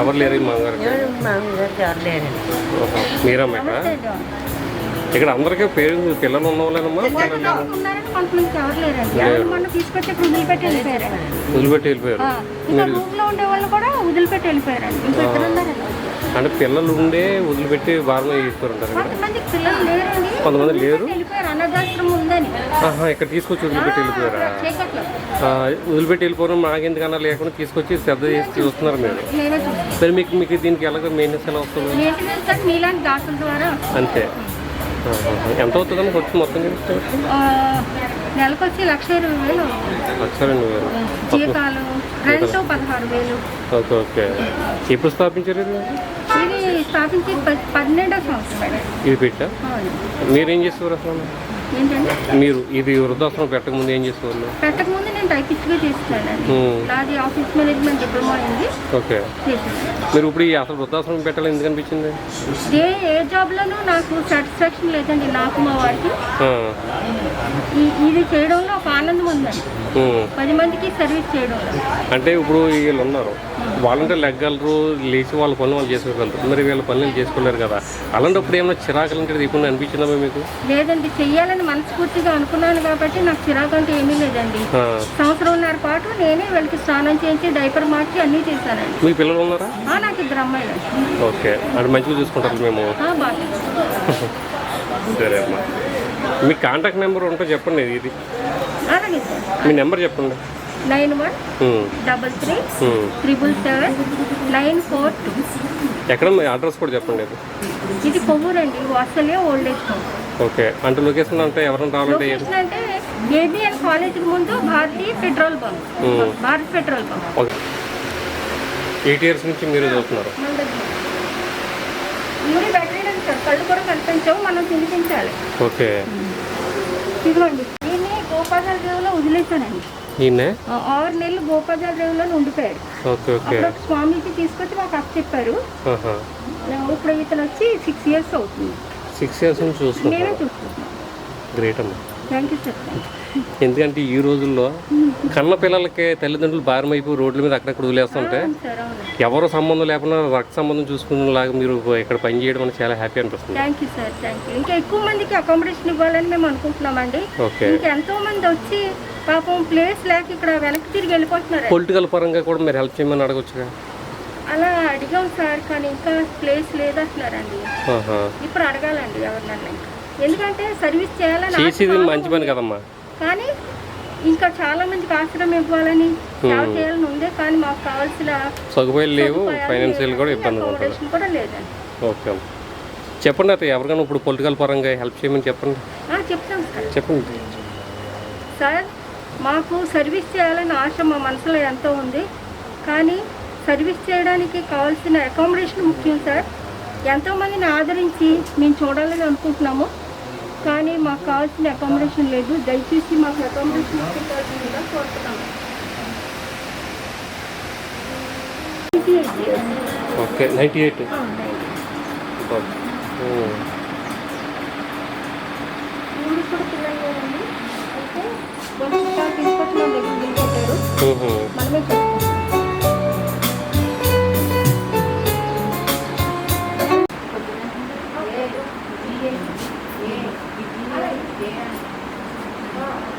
ఎవరు లేరు ఈ మామగారికి. మీరమ్మా ఇక్కడ? అందరికీ పేరు పిల్లలు ఉన్నవాళ్ళేనమ్మా వదిలిపెట్టి వెళ్ళిపోయారు. అంటే పిల్లలు ఉండే వదిలిపెట్టి భారం లేరండి. కొంతమంది లేరు. ఇక్కడ తీసుకొచ్చి వదిలిపెట్టి వెళ్ళిపోయారా? వదిలిపెట్టి వెళ్ళిపోవడం మాకెందుకన్నా లేకుండా తీసుకొచ్చి శ్రద్ధ చేసి చూస్తున్నారు మీరు. మరి మీకు మీకు దీనికి ఎలాగ మెయింటెనెన్స్ ఎలా వస్తుంది? అంతే. ఎంత అవుతుందని ఖర్చు మొత్తం చూస్తే? ఆ, నెలకు వచ్చి లక్ష ఇరవై వేలు. లక్ష రెండు వేలు. జీతాలు రెంట్ పదహారు వేలు. Okay okay. ఎప్పుడు స్థాపించారు ఇది? ఇది స్థాపించి ప- పన్నెండో సంవత్సరం. మేడం ఇది పెట్టా. మీరేం చేసేవారు అసలు? మీరు ఇది వృద్ధాశ్రమం పెట్టక ముందు ఏం చేసేవాళ్ళు? పెట్టకముందు నేను టైపిస్ట్గా చేస్తున్నానండి Hmm. నాది ఆఫీస్ మేనేజ్మెంట్ డిప్లొమా అయింది ఓకే. మీరు ఇప్పుడు ఈ అసలు వృద్ధాశ్రమం పెట్టాలని ఎందుకు అనిపించింది? ఏ ఏ జాబ్లోనూ నాకు సాటిస్ఫాక్షన్ లేదండి నాకు మా వారికి. ఇది చేయడంలో ఒక ఆనందం ఉందండి. పది మందికి సర్వీస్ చేయడంలో అంటే ఇప్పుడు వీళ్ళు ఉన్నారు. వాళ్ళంటే లెగ్గలరు లేచి వాళ్ళ పనులు వాళ్ళు చేసుకోగలరు మరి వీళ్ళ పనులు చేసుకోలేరు కదా. అలాంటప్పుడు ఏమైనా చిరాకులు అంటే ఇప్పుడు అనిపించిందా మీకు? లేదండి చెయ్యాలని మనస్ఫూర్తిగా అనుకున్నాను కాబట్టి నాకు చిరాకు అంటే ఏమీ లేదండి. సంవత్సరంన్నర పాటు నేనే వీళ్ళకి స్నానం చేయించి డైపర్ మార్చి అన్నీ చేశానండి. మీ పిల్లలు ఉన్నారా? నాకు ఇద్దరు అమ్మాయిలు ఓకే. అంటే మంచిగా చూసుకుంటారు మేము. సరే అమ్మా. మీ కాంటాక్ట్ నెంబర్ ఉంటే చెప్పండి ఇది. అలాగే సార్ మీ నెంబర్ చెప్పండి. Nine one double three. Triple seven nine four two. ఎక్కడ అడ్రస్ కూడా చెప్పండి ఇది కొవ్వూరండి Vatsalya old age home okay. అంటే లొకేషన్ అంటే ఎవరైనా రావాలంటే? లొకేషన్ అంటే ఏబిఎన్ కాలేజీకి ముందు Bharati petrol bunk. Bharat petrol bunk. Okay. Eight years నుంచి మీరు చదువుతున్నారు? బ్యాటరీ కళ్ళు కూడా కనిపించవు. మనం తినిపించాలి. ఓకే. ఇదిగోండి. గోపాదాల రేవులో వదిలేశానండి. ఆరు నెలలు గోపాదాల రేవులో ఉండిపోయాడు. అప్పుడు ఒక స్వామీజీ తీసుకొచ్చి మాకు అప్పు చెప్పారు. ఇప్పుడు ఇతను వచ్చి సిక్స్ ఇయర్స్ అవుతుంది. సిక్స్ ఇయర్స్ నుంచి చూసుకుంటున్నాం గ్రేట్ అమ్మా. థ్యాంక్ యూ సార్ ఎందుకంటే ఈ రోజుల్లో కన్న పిల్లలకి తల్లిదండ్రులు భారం అయిపోయి రోడ్ల మీద అక్కడక్కడ వదిలేస్తుంటే ఎవరు సంబంధం లేకుండా రక్త సంబంధం చూసుకునేలాగా మీరు ఇక్కడ పని చేయడం అనేది చాలా హ్యాపీ అనిపిస్తుంది. Thank you sir thank you ఇంకా ఎక్కువ మందికి అకామిడేషన్ ఇవ్వాలని మేము అనుకుంటున్నామండి. ఇంకా ఎంతో మంది వచ్చి పాపం ప్లేస్ లేక ఇక్కడ వెనక్కి తిరిగి వెళ్ళిపోతున్నారు. పొలిటికల్ పరంగా కూడా మీరు హెల్ప్ చేయమని అడగొచ్చుగా? అలా అడిగాం సార్ కానీ ఇంకా ప్లేస్ లేదంటున్నారండి. ఇప్పుడు అడగాలండి ఎవరినన్నా. ఎందుకంటే సర్వీస్ చేయాలని మంచి పని. కదమ్మా. కానీ ఇంకా చాలా మందికి ఆశ్రమం ఇవ్వాలని సేవ చేయాలని ఉంది కానీ మాకు కావాల్సిన సదుపాయాలు లేవు ఫైనాన్షియల్ కూడా ఇబ్బంది కూడా లేదండి. ఓకే. చెప్పండి అత్తయ్య ఎవరికైనా ఇప్పుడు పొలిటికల్ పరంగా హెల్ప్ చేయమని చెప్పండి. చెప్తాం సార్. చెప్పండి. సార్ మాకు సర్వీస్ చేయాలని ఆశ మా మనసులో ఎంతో ఉంది. కానీ సర్వీస్ చేయడానికి కావాల్సిన అకామిడేషన్ ముఖ్యం సార్. ఎంతోమందిని ఆదరించి మేము చూడాలని అనుకుంటున్నాము. కానీ మాకు కావాల్సిన అకామిడేషన్ లేదు. దయచేసి మాకు అకామిడేషన్ కోరుతున్నాం. ఓకే నైంటీ ఎయిట్ కూడా మనమే Yeah. Oh.